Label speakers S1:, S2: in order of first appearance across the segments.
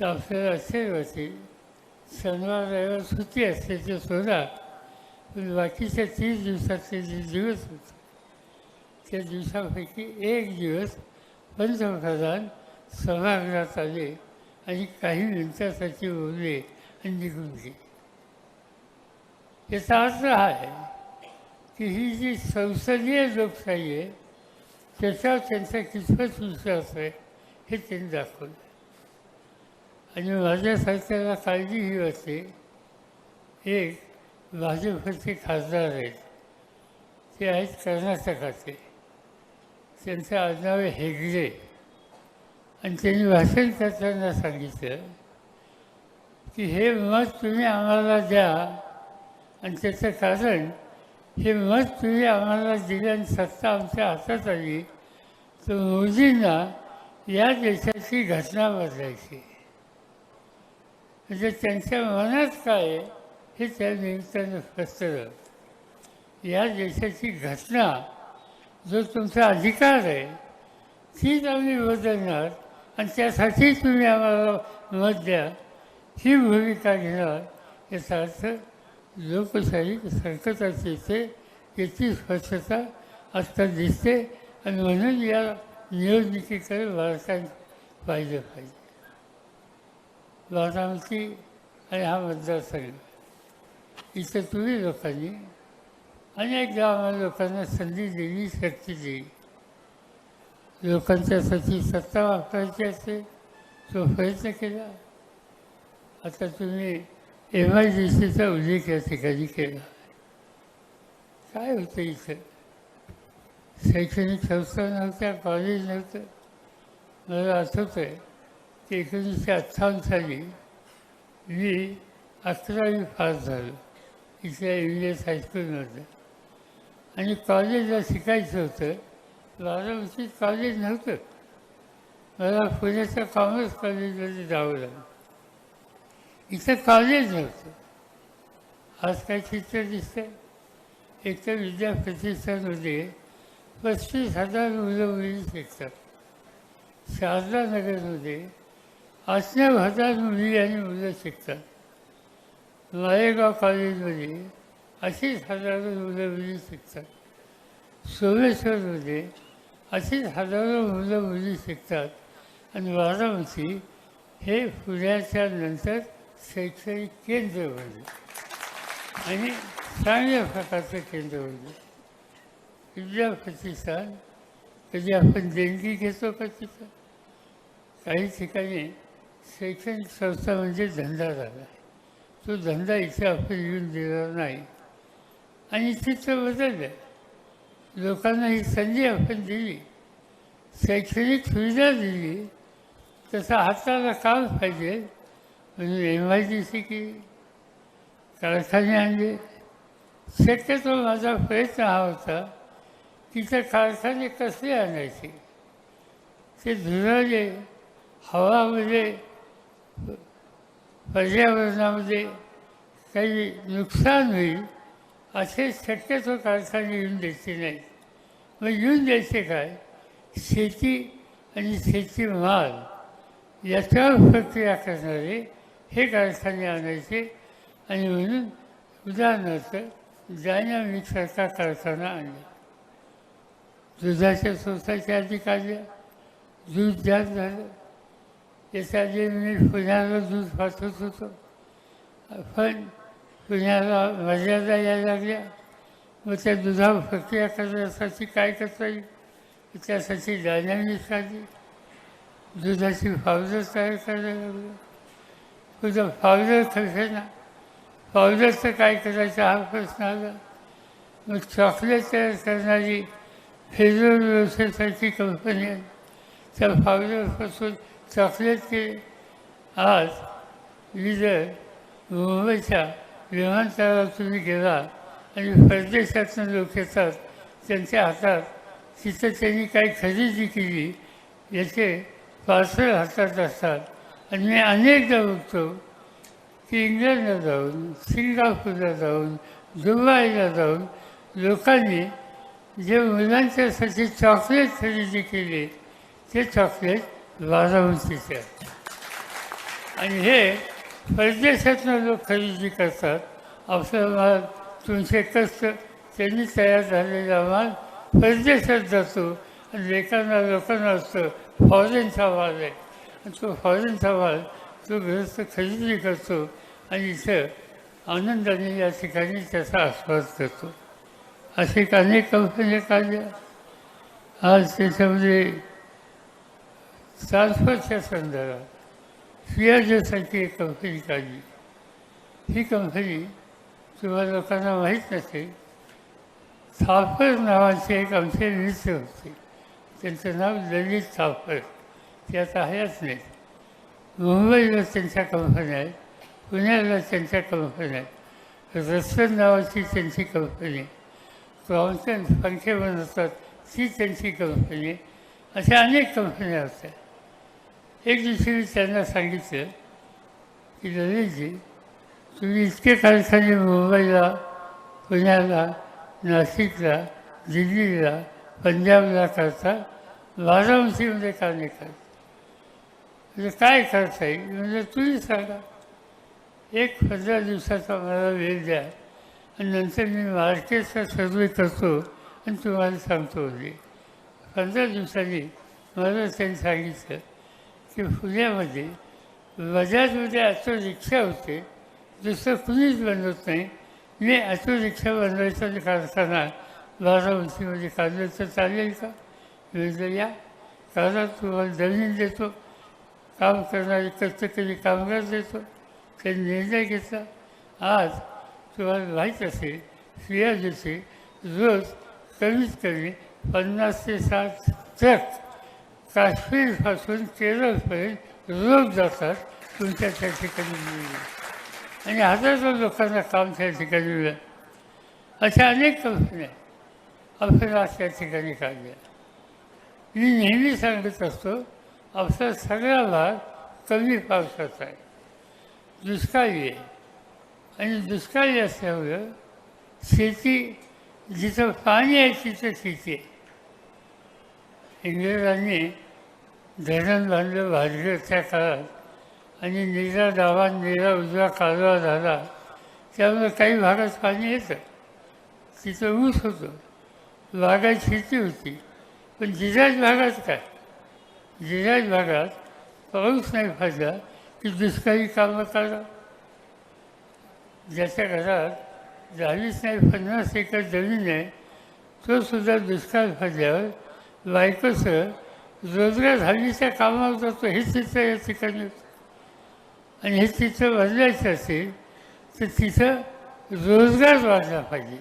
S1: तर आपल्याला असे होते. शनिवार रविवार सुट्टी असते ते सोडा. पण बाकीच्या तीस दिवसाचे जे दिवस होते त्या दिवसापैकी एक दिवस पंतप्रधान सभागृहात आले आणि काही मिनिटासाठी बोलले आणि निघून गेले. याचा अर्थ हा आहे की ही जी संसदीय लोकशाही आहे त्याच्यावर त्यांचा कितपत विश्वास आहे हे त्यांनी दाखवलं. आणि माझ्यासारख्याला काळजी ही वाटते एक भाजपचे खासदार आहेत. ते आहेत कर्नाटकाचे त्यांचं आडनाव आहे हेगडे. आणि त्यांनी भाषण करताना सांगितलं की हे मत तुम्ही आम्हाला द्या. आणि त्याचं कारण हे मत तुम्ही आम्हाला दिलं आणि सत्ता आमच्या हातात आली. तर मोदींना या देशाची घटना बदलायची. म्हणजे त्यांच्या मनात काय आहे हे त्या निमित्तानं स्पष्ट झालं. या देशाची घटना जो तुमचा अधिकार आहे तीच आम्ही बदलणार आणि त्यासाठी तुम्ही आम्हाला मत द्या ही भूमिका घेणार. याचा अर्थ लोकशाही संकटाची येते याची स्पष्टता आत्ता दिसते आणि म्हणून या निवडणुकीकडे भारताने पाहिलं पाहिजे. बादामती आणि हा मतदारसंघ इथं तुम्ही लोकांनी अनेकदा आम्हाला लोकांना संधी दिली शक्ती दिली लोकांच्यासाठी सत्ता वापरायची असेल तो प्रयत्न केला. आता तुम्ही एम आय डी सीचा उल्लेख या ठिकाणी केला. काय होतं इथं? शैक्षणिक संस्था नव्हत्या कॉलेज नव्हतं. मला आठवतं आहे एकोणीसशे अठ्ठावन्न साली मी अकरावी पास झालो इथल्या एम एस हायस्कूलमध्ये आणि कॉलेजला शिकायचं होतं. बारामतीत कॉलेज नव्हतं. मला पुण्याच्या कॉमर्स कॉलेजमध्ये जावं लागलं. इथं कॉलेज नव्हतं. आज काय चित्र दिसतं एक तर विद्या प्रतिष्ठानमध्ये पस्तीस हजार मुलं मुली शिकतात. शारदा नगरमध्ये आठनव भागात मुली आणि मुलं शिकतात. मालेगाव कॉलेजमध्ये अशीच हजारो मुलं मुली शिकतात. सोमेश्वरमध्ये अशीच हजारो मुलं मुली शिकतात. आणि वाराणसी हे पुण्याच्या नंतर शैक्षणिक केंद्र बनले. आणि चांगल्या प्रकारचं केंद्र बनलं. विद्या प्रतिष्ठान कधी आपण देणगी घेतो का तिथं? काही ठिकाणी शैक्षणिक संस्था म्हणजे धंदा झाला. तो धंदा इथे आपण येऊन दिला नाही. आणि तिथं बदललं. लोकांना ही संधी आपण दिली. शैक्षणिक सुविधा दिली. तसं हाताला काम पाहिजे. म्हणून एम आय डी सी की कारखाने आणले. शक्यतो माझा प्रयत्न हा होता तिथं कारखाने कसे आणायचे? ते धुराले हवामध्ये पर्यावरणामध्ये काही नुकसान होईल असे शक्यतो कारखाने येऊन द्यायचे नाही मग येऊन द्यायचे काय? शेती आणि शेती माल याच्यावर प्रक्रिया करणारे हे कारखाने आणायचे आणि म्हणून उदाहरणार्थ डायनामिकसारखा कारखाना आणला. दुधाच्या स्वतःच्या आधी काढल्या दूध जास्त झालं. त्याच्या मी पुण्याला दूध पाठवत होतो. पण पुण्याला मर्यादा यायला लागल्या. मग त्या दुधावर प्रक्रिया करण्यासाठी काय करता येईल? त्यासाठी जाण्या काढली दुधाची पावडर तयार करायला लागलं. तुझं पावडर कसे ना. पावडरचं काय करायचं हा प्रश्न आला. मग चॉकलेट तयार करणारी फेजर व्यवसायासाठी कंपनी आहे त्या पावडरपासून चॉकलेटचे आज विजय मुंबईच्या विमानतळावर तुम्ही गेला आणि परदेशातून लोक येतात त्यांच्या हातात तिथं त्यांनी काही खरेदी केली याचे पार्सल हातात असतात आणि मी अनेकदा बघतो की इंग्लंडला जाऊन सिंगापूरला जाऊन दुबईला जाऊन लोकांनी जे मुलांच्यासाठी चॉकलेट खरेदी केले ते चॉकलेट बारामतीचे आहे आणि हे परदेशातनं लोक खरेदी करतात. आपला माल तुमचे कष्ट त्यांनी तयार झालेला माल परदेशात जातो आणि लेखांना लोकांना असतं फॉरेनचा माल आहे. आणि तो फॉरेनचा माल तो ग्रस्त खरेदी करतो आणि इथं आनंदाने या ठिकाणी त्याचा आस्वाद करतो असे अनेक कंपन्या काढल्या आज त्याच्यामध्ये ट्रान्सफरच्या संदर्भात फियाजेसारखी एक कंपनी काढली ही कंपनी तुम्हाला लोकांना माहीत नसेल थापर नावाचे एक आमचे मित्र होते. त्यांचं नाव ललित थापर ते आता आहेच नाही. मुंबईला त्यांच्या कंपन्या आहेत पुण्याला त्यांच्या कंपन्या आहेत. रसन नावाची त्यांची कंपनी आहे क्रॉन्सन पंखे बनवतात ती त्यांची कंपनी आहे अशा अनेक कंपन्या होत्या. एक दिवशी मी त्यांना सांगितलं की ललितजी तुम्ही इतके कारखाने मुंबईला पुण्याला नाशिकला दिल्लीला पंजाबला करता बारामतीमध्ये का नाही करता म्हणजे काय करता येईल म्हणजे तुम्ही सांगा. एक पंधरा दिवसाचा मला वेळ द्या आणि नंतर मी मार्केटचा सर्वे करतो आणि तुम्हाला सांगतो. म्हणजे पंधरा दिवसांनी मला त्यांनी सांगितलं की पुण्यामध्ये बजाजमध्ये ऑटो रिक्षा होते. दुसरं कुणीच बनवत नाही. मी ऑटो रिक्षा बनवायचा कारखाना बारामतीमध्ये काढलं तर चालेल का? म्हणजे या कारण तुम्हाला जमीन देतो. काम करणारे कष्टकरी कामगार देतो. त्यांनी निर्णय घेतला. आज तुम्हाला माहीत असेल सियाजीचे रोज कमीत कमी पन्नास ते साठ ट्रक काश्मीरपासून केरळपर्यंत रोज जातात तुमच्या त्या ठिकाणी मिळेल आणि हजारो लोकांना काम त्या ठिकाणी मिळेल. अशा अनेक कंपन्या आपण आज त्या ठिकाणी काढल्या. मी नेहमी सांगत असतो आपला सगळा भाग कमी पावसाचा आहे. दुष्काळी आहे. आणि दुष्काळी असल्यामुळं शेती जिथं पाणी आहे तिथं शेती आहे. इंग्रजांनी धरण बांधलं त्या काळात. आणि निरा डावा निरा उजवा कालवा झाला. त्यामुळे काही भागात पाणी येतं. तिथं ऊस होतं. बागात शेती होती. पण जिजाज भागात काय? जिजाज भागात पाऊस नाही पडला की दुष्काळी कामं करा. ज्याच्या घरात चाळीस नाही पन्नास एकर जमीन आहे तो सुद्धा दुष्काळ पडल्यावर बायकोचं रोजगार झालीच्या कामावर जातो. हे चित्र या ठिकाणी. होतं आणि हे चित्र बदलायचं असेल तर तिथं रोजगार वाढला पाहिजे.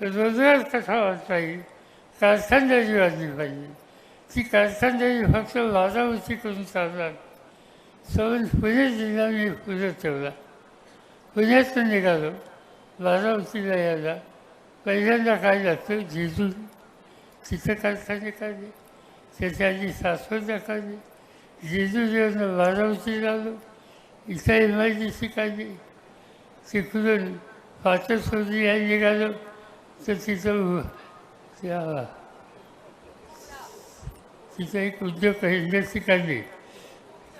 S1: रोजगार कसा वाढता येईल कारखानदारी वाढली पाहिजे. ती कारखानदारी फक्त वादावरती करून चालणार सवन पुणे जिल्हा मी पुढे ठेवला. पुण्यातून निघालो. बारामतीला यायला. पहिल्यांदा काय लागतं जेजू. तिथं कारखाने काढले ते आधी शाश्वत काढले जेजू जेवण झालो. इथं एम आय काढली तिकडून पाचच सोडी या निघालो. तर तिथं त्या तिथं एक उद्योग इंडस्ट्री काढली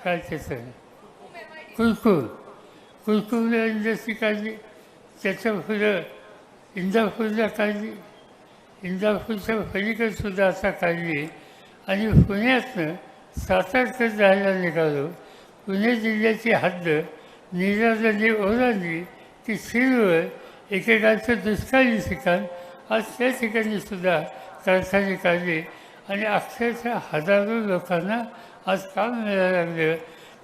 S1: काय त्याचं? कुलकुल. कुलकुल इंडस्ट्री काढली त्याचं पुढं इंदापूरला काढली. इंदापूरच्या पलीकडे सुद्धा आता काढली. आणि पुण्यातनं सातारकडे जायला निघालो. पुणे जिल्ह्याची हद्द नीरा ओलांडली. ती शिरवर एकेकांचं दुष्काळी ठिकाण. आज त्या ठिकाणी सुद्धा कारखाने काढले आणि अक्षरशः हजारो लोकांना आज काम मिळायला लागलं.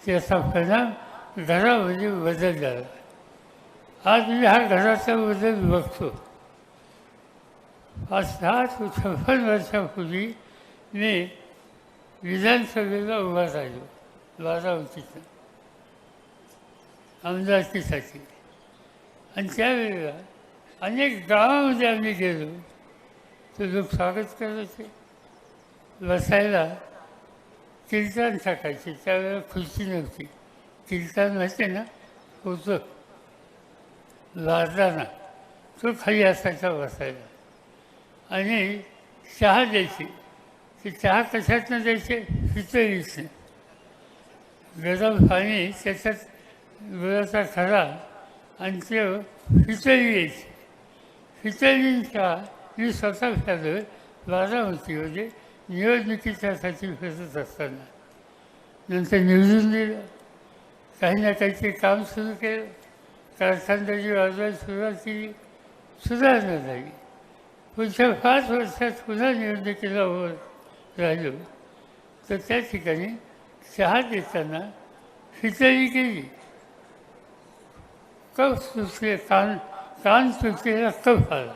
S1: त्याचा परिणाम घरामध्ये बदल झाला. आज मी हा घराचा बदल बघतो. आज सात शंभर वर्षापूर्वी मी विधानसभेला उभा राहिलो बारामतीचा आमदारकीसाठी. आणि त्यावेळेला अनेक गावामध्ये आम्ही गेलो. ते लोक स्वागत करायचे बसायला कीर्तन टाकायचे. त्यावेळेला खुर्ची नव्हती. कीर्तन माहिती ना? होतं. लाजताना. तो खाली असायचा बसायला. आणि चहा द्यायची की चहा कशातनं द्यायचे पितळीच गरम पाणी त्याच्यात गुळाचा खरा आणि ते खिचडी यायची. खिचडींचा मी स्वतः फिरलो बारामतीमध्ये म्हणजे निवडणुकीच्यासाठी फिरत असताना. नंतर निवडून दिलं काही ना काहीतरी काम सुरू केलं. कारखानदारी वाजवायला सुरुवात केली. सुधारणा झाली. पुढच्या पाच वर्षात पुन्हा निवडणुकीला होत राहिलो तर त्या ठिकाणी चहा देताना खिचडी केली. कफ सुचले कान कान सुचलेला कफ आला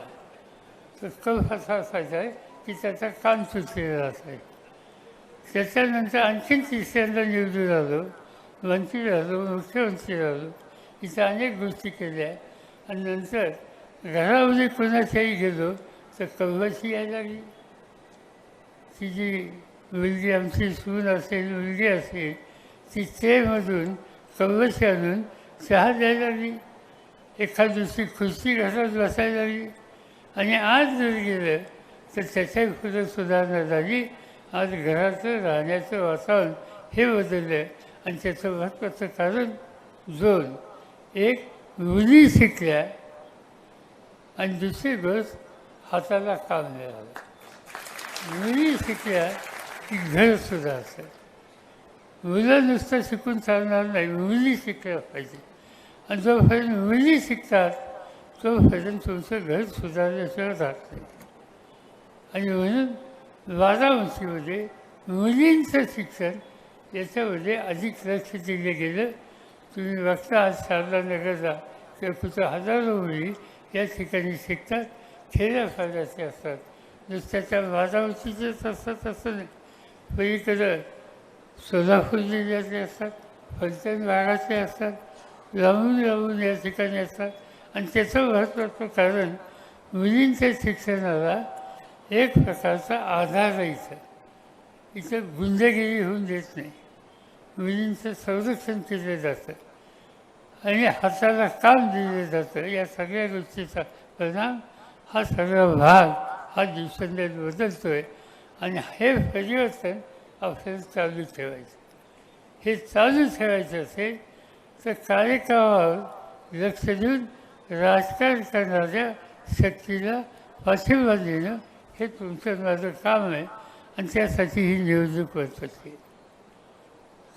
S1: तर कफ असा असायचा आहे की त्याचा कान सुचलेला असायचा. त्याच्यानंतर आणखीन तिसऱ्यांदा निवडून आलो मंत्री राहिलो मुख्यमंत्री राहिलो. इथं अनेक गोष्टी केल्या. आणि नंतर घरामध्ये कोणाच्याही गेलो तर कव्वाशी यायला लागली. ती जी मुलगी आमची सून असेल मुलगी असेल ती तेमधून कव्वाची आणून चहा द्यायला लागली एखाद दुसरी खुर्ची घरात बसायला लागली. आणि आज जर गेलं तर त्याच्याही खुद सुधारणा झाली. आज घराचं राहण्याचं वातावरण हे बदललं आणि त्याचं महत्त्वाचं कारण दोन एक मुली शिकल्या आणि दुसरी गोष्ट हाताला काम मिळालं मुली शिकल्या की घर असेल मुलं नुसतं शिकून चालणार नाही मुली शिकल्या पाहिजे. आणि जोपर्यंत मुली शिकतात तोपर्यंत तुमचं घर सुधारल्याशिवाय राहत नाही. आणि म्हणून बारामतीमध्ये मुलींचं शिक्षण याच्यामध्ये अधिक लक्ष दिलं गेलं. तुम्ही बघता आज शारदा नगरला तर कुठं हजारो मुली या ठिकाणी शिकतात खेड्यापाड्याचे असतात. नुसत्याच्या बारामतीचेच असतात असं नाही. पलीकडं सोलापूर जिल्ह्याचे असतात फलटण भागाचे असतात लावून लावून या ठिकाणी असतात. आणि त्याचं महत्त्वाचं कारण मुलींच्या शिक्षणाला एक प्रकारचा आधार इथं इथं गुंडगिरी होऊन देत नाही. मुलींचं संरक्षण केलं जातं. आणि हाताला काम दिलं जातं. या सगळ्या गोष्टीचा परिणाम हा सगळा भाग हा दिवसेंदिवस बदलतो आहे आणि हे परिवर्तन आपल्याला चालू ठेवायचं. हे चालू ठेवायचं असेल तर कार्यक्रमावर लक्ष देऊन राजकारण करणाऱ्या शक्तीला पाठिंबा देणं हे तुमचं माझं काम आहे आणि त्यासाठी ही निवडणूक महत्त्वाची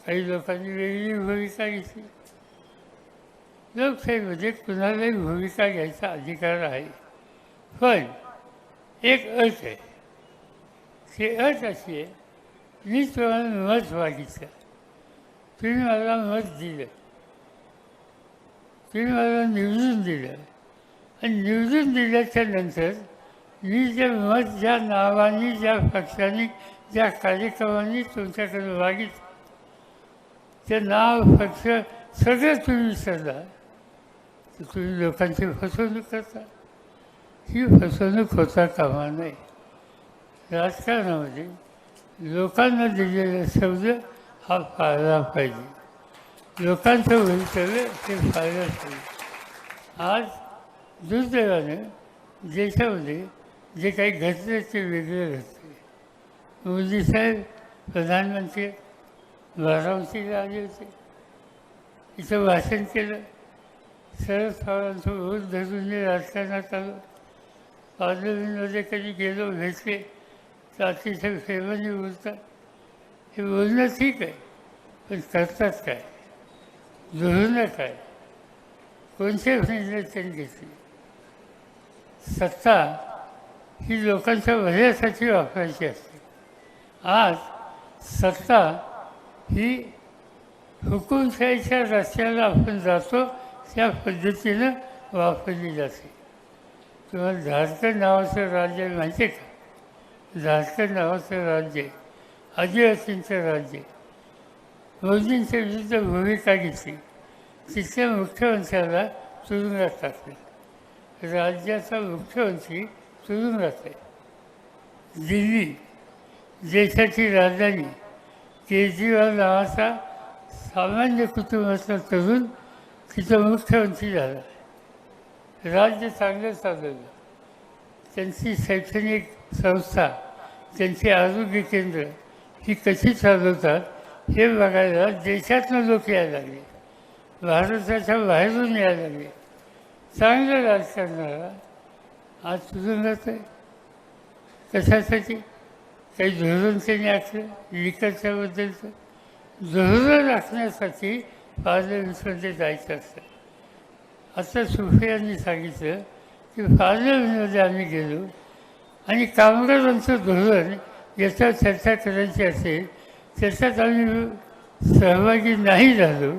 S1: काही लोकांनी वेगळी भूमिका घेतली. लोकशाहीमध्ये कुणालाही भूमिका घ्यायचा अधिकार आहे. पण एक अट आहे. ती अट अशी आहे मी तुम्हाला मत मागितलं तुम्ही मला मत दिलं. तुम्ही मला निवडून दिलं. आणि निवडून दिल्याच्या नंतर मी जे मत ज्या नावाने ज्या पक्षाने ज्या कार्यक्रमांनी तुमच्याकडे मागितलं ते नाव पक्ष सगळं तुम्ही विसरला तर तुम्ही लोकांची फसवणूक करता. ही फसवणूक होता कामा नये. राजकारणामध्ये लोकांना दिलेला शब्द हा पाळला पाहिजे. लोकांचं भवितव्य ते पाळलं पाहिजे. आज दुर्दैवानं देशामध्ये जे काही घडतं ते वेगळं घडते मोदी साहेब प्रधानमंत्री बारामतीला आले होते. इथं भाषण केलं. शरद पवारांचं भूत धरून मी राजकारणात आलं. पार्लमेंटमध्ये कधी गेलो भेटले तर अतिशय फेमने बोलतात हे बोलणं ठीक आहे पण करतात काय जुळणं काय कोणते निर्णय त्यांनी घेतले सत्ता ही लोकांच्या भल्यासाठी वापरायची असते आज सत्ता ही हुकुमशाहीच्या रस्त्याला आपण जातो त्या पद्धतीनं वापरली जाते तुम्हाला झारखंड नावाचं राज्य माहिती आहे का? झारखंड नावाचं राज्य आदिवासींचं राज्य. आहे मोदींच्या विरुद्ध भूमिका घेतली तिथल्या मुख्यमंत्र्याला तुरुंगात टाकले राज्याचा मुख्यमंत्री तुरुंगात आहे दिल्ली देशाची राजधानी केजरीवाल नावाचा सामान्य कुटुंबातला तरुण तिथं मुख्यमंत्री झाला. राज्य चांगलं चालवलं. त्यांची शैक्षणिक संस्था त्यांची आरोग्य केंद्र ही कशी चालवतात हे बघायला देशातनं लोक यायला लागले. भारताच्या बाहेरून यायला लागले. चांगलं राजकारणाला आज तुरुंगात आहे. कशासाठी? काही धोरण त्यांनी आखलं लिखतच्याबद्दलचं धोरण आखण्यासाठी पार्लमेंटमध्ये जायचं असतं. आता सुफियांनी सांगितलं की पार्लमेंटमध्ये आम्ही गेलो आणि कामगारांचं धोरण याच्यावर चर्चा करायची असेल त्याच्यात आम्ही सहभागी नाही झालो.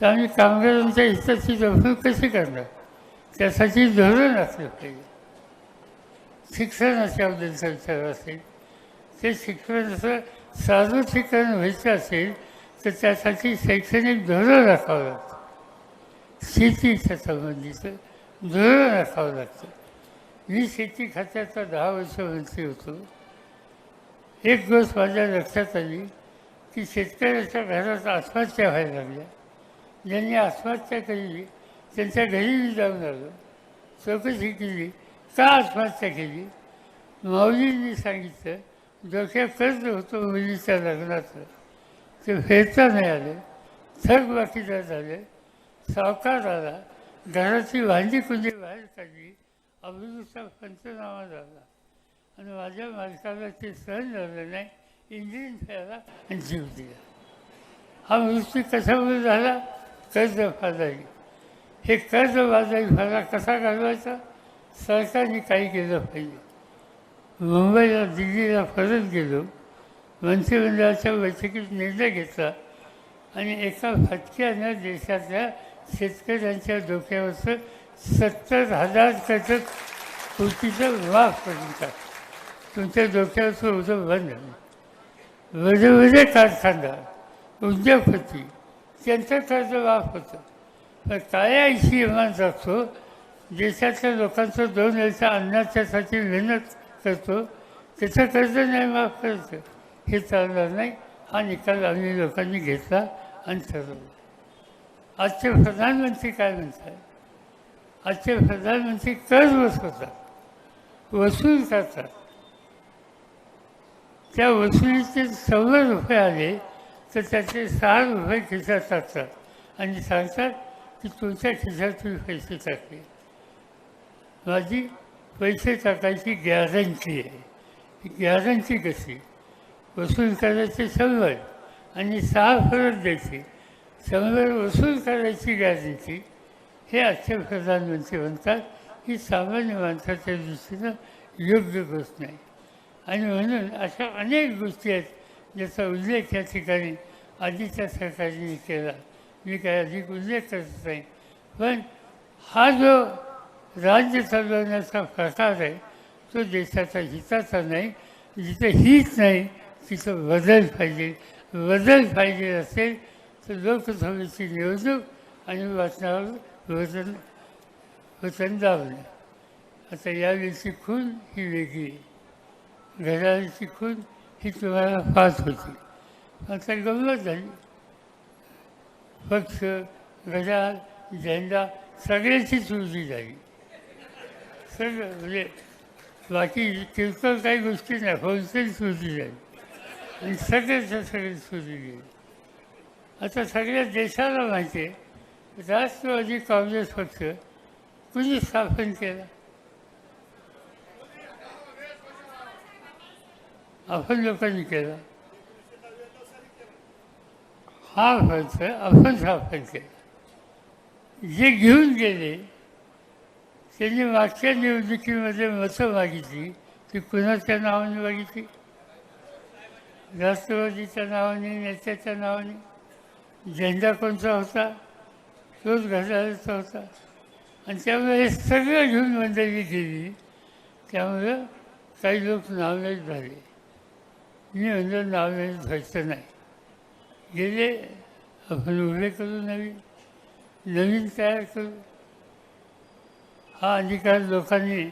S1: तर आम्ही कामगारांच्या हिताची जपणूक कशी करणार? त्यासाठी धोरण असलं पाहिजे. शिक्षणाच्याबद्दल विचार असेल ते शिक्षणाचं सार्वत्रिकरण व्हायचं असेल तर त्यासाठी शैक्षणिक धोरण राखावं लागतं. शेतीच्या संबंधीचं धोरण राखावं लागतं. मी शेती खात्याचा दहा वर्ष मंत्री होतो. एक गोष्ट माझ्या लक्षात आली की शेतकऱ्याच्या घरात आत्महत्या व्हायला लागल्या. ज्यांनी आत्महत्या केली त्यांच्या घरी मी जाऊन आलो. चौकशी केली का आत्महत्या केली? माऊलींनी सांगितलं डोक्यात कर्ज होतं मुलीच्या लग्नाचं. ते फेरता नाही आलं. थक बाकीचं झालं. सावकार आला घराची भांडी कुंडी बाहेर काढली अभिरुचा पंचनामा झाला. आणि माझ्या मालकाला ते सहन झालं नाही इंजिन फेरला आणि जीव दिला. हा मृत्यू कशामुळे झाला? कर्ज फादारी हे कर्ज बाजारी फादा कसा घालवायचा? सरकारने काही केलं पाहिजे. मुंबईला दिल्लीला परत गेलो. मंत्रिमंडळाच्या बैठकीत निर्णय घेतला. आणि एका फटक्यानं देशातल्या शेतकऱ्यांच्या डोक्यावरचं सत्तर हजार त्याचं कोटीचं माफ करून टाक. तुमच्या डोक्यावरचं उदं बंद वेगळे वेगळे कारखानदार उद्योगपती त्यांचं कर्ज माफ होतं. पण काळ्या ऐशी इमान जातो देशातल्या लोकांचं दोन वेळच्या अन्नाच्यासाठी मेहनत करतो त्याचं कर्ज नाही माफ करायचं हे चालणार नाही हा निकाल आम्ही लोकांनी घेतला आणि ठरवला. आजचे प्रधानमंत्री काय म्हणतात? आजचे प्रधानमंत्री कर्ज बसवतात वसूल करतात. त्या वसुलीचे सव्वा रुपये आले तर त्याचे सहा रुपये खिशात टाकतात. आणि सांगतात की तुमच्या खिशातून पैसे टाकले. माझी पैसे टाकायची गॅरंटी आहे. गॅरंटी कशी? वसूल करायचे शंभर आणि सहा परत द्यायचे. शंभर वसूल करायची गॅरंटी हे आजचे प्रधानमंत्री म्हणतात ही सामान्य माणसाच्या दृष्टीनं योग्य गोष्ट नाही. आणि म्हणून अशा अनेक गोष्टी आहेत ज्याचा उल्लेख या ठिकाणी आधीच्या सरकारने केला. मी काय अधिक उल्लेख करत नाही पण हा जो राज्य चालवण्याचा प्रकार आहे तो देशाच्या हिताचा नाही. जिथं हित नाही तिथं बदल पाहिजे. बदल पाहिजे असेल तर लोकसभेचे निवडणूक आणि वाचनावर वचन वचन दाबणं आता यावेळीची खून ही वेगळी आहे खून ही तुम्हाला फास होती आता गंमत झाली पक्ष घड्याळ झेंडा सगळ्याची चुरली झाली सगळं म्हणजे बाकी किरकोळ काही गोष्टी नाही होलसेल चुरली झाली आणि सगळ्याच्या सगळी चुरली गेली आता सगळ्या देशाला माहिती आहे राष्ट्रवादी काँग्रेस पक्ष कुणी स्थापन केला? आपण लोकांनी केला. हा पक्ष आपण स्थापन केला. जे घेऊन गेले त्यांनी मागच्या निवडणुकीमध्ये मतं मागितली ती कुणाच्या नावाने मागितली? राष्ट्रवादीच्या नावाने नेत्याच्या नावाने? झेंडा कोणता होता? तोच घड्याळाचा होता. आणि त्यामुळे हे सगळं घेऊन मंडळी गेली. त्यामुळं काही लोक नावलेच झाले. मी म्हणजे नावलेच व्हायचं नाही. गेले आपण उभे करू नवीन नवीन तयार करू. हा अधिकार लोकांनी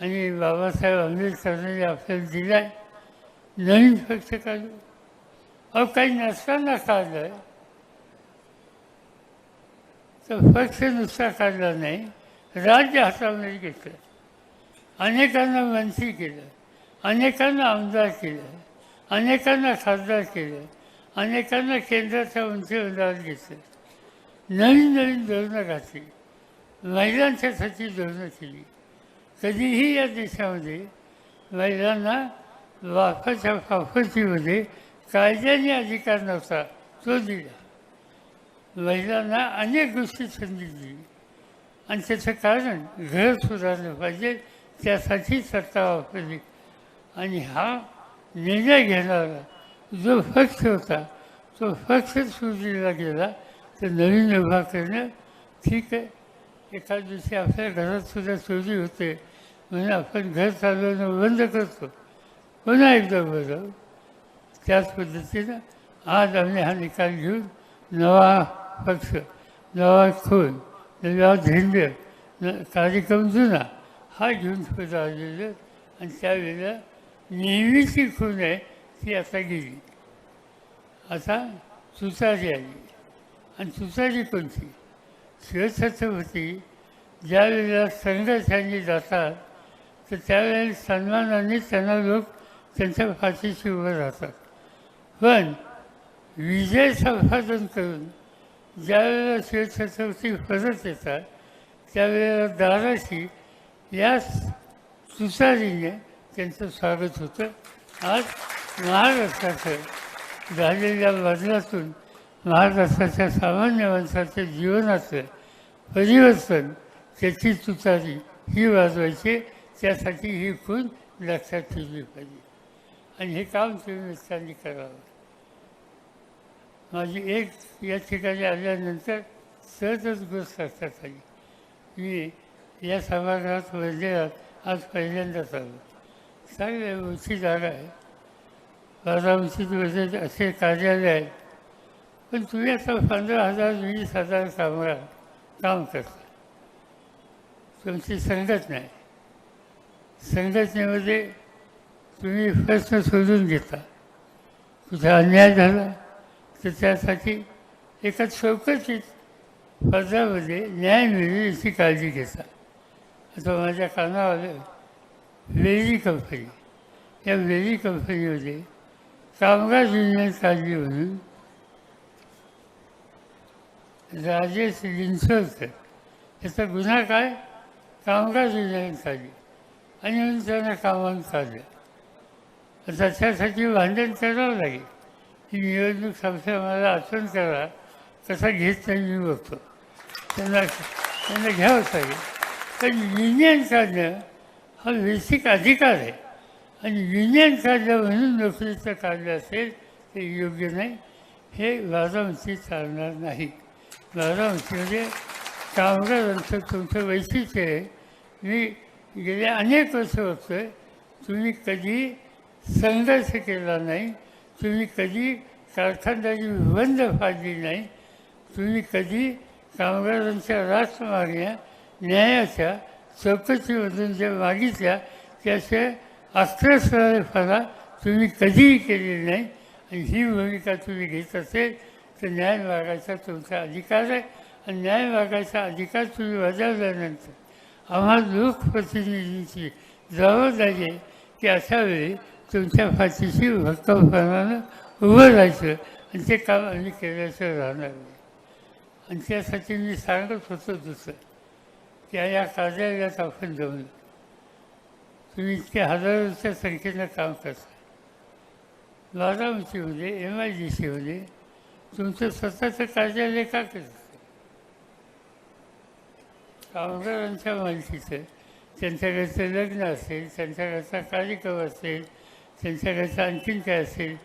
S1: आणि बाबासाहेब आंबेडकरांनी आपल्याला दिला आहे नवीन पक्ष काढू. अहो काही नसताना काढलं. आहे तर पक्ष नुसता काढला नाही राज्य हातामध्ये घेतलं. अनेकांना मंत्री केलं अनेकांना आमदार केलं अनेकांना खासदार केलं अनेकांना केंद्राच्या मंत्रिमंडळात घेतलं. नवीन नवीन धोरणं घातली महिलांच्यासाठी धोरणं केली. कधीही या देशामध्ये महिलांना वाफाच्या फाफतीमध्ये कायद्याने अधिकार नव्हता तो दिला. महिलांना अनेक गोष्टी संधी दिली. आणि त्याचं कारण घर सुधारलं पाहिजे त्यासाठी सत्ता वापरली. आणि हा निर्णय घेणारा जो पक्ष होता तो पक्ष सुधीला गेला तर नवीन उभा करणं ठीक आहे. एका दिवशी आपल्या घरात सुद्धा चोरी होते म्हणून आपण घर चालवणं बंद करतो. पुन्हा एकदा बरं त्याच पद्धतीनं आज आम्ही हा निकाल घेऊन नवा पक्ष नवा खून नवा झेंड न कार्यक्रम जुना हा घेऊन सुद्धा आलेलं आणि त्यावेळेला नेहमीची खून आहे ती आता गेली. आता तुतारी आली. आणि तुतारी कोणती? शिवछत्रपती ज्या वेळेला संघर्षांनी जातात तर त्यावेळेला सन्मानाने त्यांना लोक त्यांच्या फाशीशी उभं राहतात. पण विजय संपादन करून ज्यावेळेला शिवछत्रपती परत येतात त्यावेळेला दाराशी या तुतारीने त्यांचं स्वागत होतं. आज महाराष्ट्राचं झालेल्या बदलातून महाराष्ट्राच्या सामान्य माणसाच्या जीवनाचं परिवर्तन त्याची तुतारी ही वाजवायची त्यासाठी ही खून लक्षात ठेवली पाहिजे. आणि हे काम तुम्ही निष्ठाने करावं. माझी एक या ठिकाणी आल्यानंतर सहजच गोष्ट करतात आली. मी या सभागृहात मंदिरात म्हणजे आज पहिल्यांदाच आलो चांगले उंची जागा आहे. बारा उंचीमध्ये म्हणजे असे कार्यालय आहेत. पण तुम्ही आता पंधरा हजार वीस हजार कामगार काम करता. तुमची संगत नाही. संघटनेमध्ये म्हणजे तुम्ही प्रश्न शोधून घेता. कुठे अन्याय झाला? तर त्यासाठी एका चौकशीत पदामध्ये न्याय मिळेल याची काळजी घेता. आता माझ्या कानावर वेली कंपनी. या वेली कंपनीमध्ये कामगार युनियन काळजी म्हणून राजेश लिंचोरकर याचा गुन्हा काय? कामगार युनियन काढली आणि म्हणून त्यांना कामावून काढलं. आता त्यासाठी भांडण करावं लागेल. ही निवडणूक संस्था मला आठवण करा. तसा घेत नाही मी बघतो. त्यांना त्यांना घ्यावंच लागेल हो तर युनियन काढणं हा बेसिक अधिकार आहे. आणि युनियन काढलं म्हणून नोकरीचं काढलं असेल ते योग्य नाही. हे वारामती चालणार नाही. बारामतीमध्ये कामगारांचं तुमचं वैशिष्ट्य आहे. मी गेल्या अनेक वर्ष बघतो आहे तुम्ही कधी संघर्ष केला नाही. तुम्ही कधी कारखानदारी बंद फाडली नाही तुम्ही कधी कामगारांच्या राष्ट्र मागण्या न्यायाच्या चौकशीमधून ज्या मागितल्या त्याचे आश्रयस्थळाला तुम्ही कधीही केलेली नाही आणि ही भूमिका तुम्ही घेत असेल तर न्याय मागायचा तुमचा अधिकार आहे आणि न्याय मागायचा अधिकार तुम्ही बजावल्यानंतर आम्हाला लोकप्रतिनिधींची जबाबदारी आहे की अशा वेळी तुमच्या फाशीशी भक्कमपणानं उभं राहायचं आणि ते काम आम्ही केल्याचं राहणार नाही. आणि त्यासाठी मी सांगत होतो दुसरं की या कार्यालयात आपण जाऊन तुम्ही इतके हजारोच्या संख्येनं काम करता बारामतीमध्ये एम आय डी सीमध्ये तुमचं स्वतःचं कार्यालय का करत कामगारांच्या मालकीचं त्यांच्याकडचं लग्न असेल त्यांच्याकडचा कार्यक्रम असेल त्यांच्या त्यांच्याकडचं आणखीन काय असेल?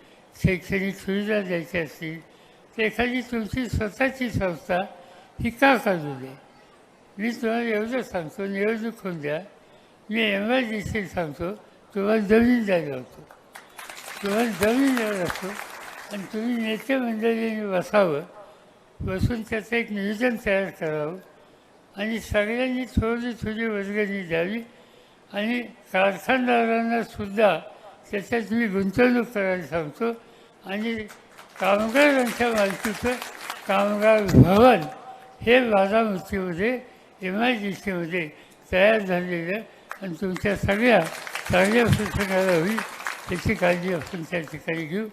S1: शैक्षणिक सुविधा द्यायच्या असतील तर एखादी तुमची स्वतःची संस्था ही का काढू दे मी तुम्हाला एवढं सांगतो निवडणूक होऊन द्या. मी एम आय डी सी सांगतो तुम्हाला जमीन द्यायला होतो. तुम्हाला जमीन द्यायला असतो आणि तुम्ही नेते मंडळीने बसावं. बसून त्याचं एक नियोजन तयार करावं. आणि सगळ्यांनी थोडी थोडी वर्गणी द्यावी. आणि कारखानदारांना सुद्धा त्याच्यात मी गुंतवणूक करायला सांगतो. आणि कामगारांच्या मालकीचं कामगार भवन हे बारामतीमध्ये एम आय डी सीमध्ये तयार झालेलं आणि तुमच्या सगळ्या चांगल्या सूचनाला होईल त्याची काळजी आपण त्या ठिकाणी घेऊ.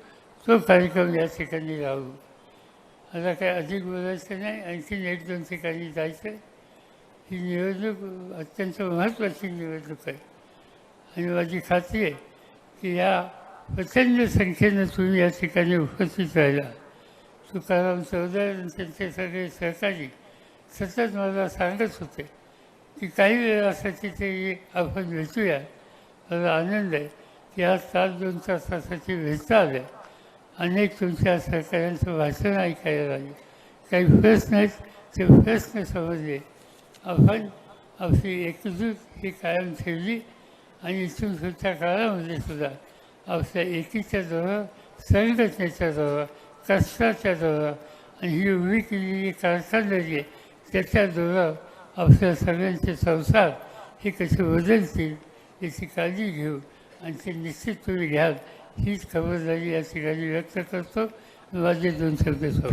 S1: तो कार्यक्रम या ठिकाणी राहू. आता काय अधिक बोलायचं नाही आणखी एक दोन ठिकाणी जायचं ही निवडणूक अत्यंत महत्त्वाची निवडणूक आहे. आणि माझी खात्री आहे की या प्रचंड संख्येनं तुम्ही या ठिकाणी उपस्थित राहिला. तुकाराम चौधरी आणि त्यांचे सगळे सहकारी सतत मला सांगत होते की काही वेळासाठी ते आपण भेटूया. मला आनंद आहे की आज तास दोन तासासाठी भेटता आलं अनेक तुमच्या सहकाऱ्यांचं भाषण ऐकायला लागले. काही प्रश्न आहेत ते प्रश्न समजले. आपण आपली एकजूट ही कायम ठेवली. आणि इथून काळामध्ये सुद्धा आपल्या एकीच्या दौरा संघटनेच्या जवळ कष्टाच्या जवळ आणि ही उभी केलेली कारखानदारी आहे त्याच्या दौरा आपल्या सगळ्यांचे संसार हे कसे बदलतील याची काळजी घेऊ आणि ते निश्चित तुम्ही घ्याल हीच खबरदारी या ठिकाणी व्यक्त करतो माझे दोन शब्द सांगतो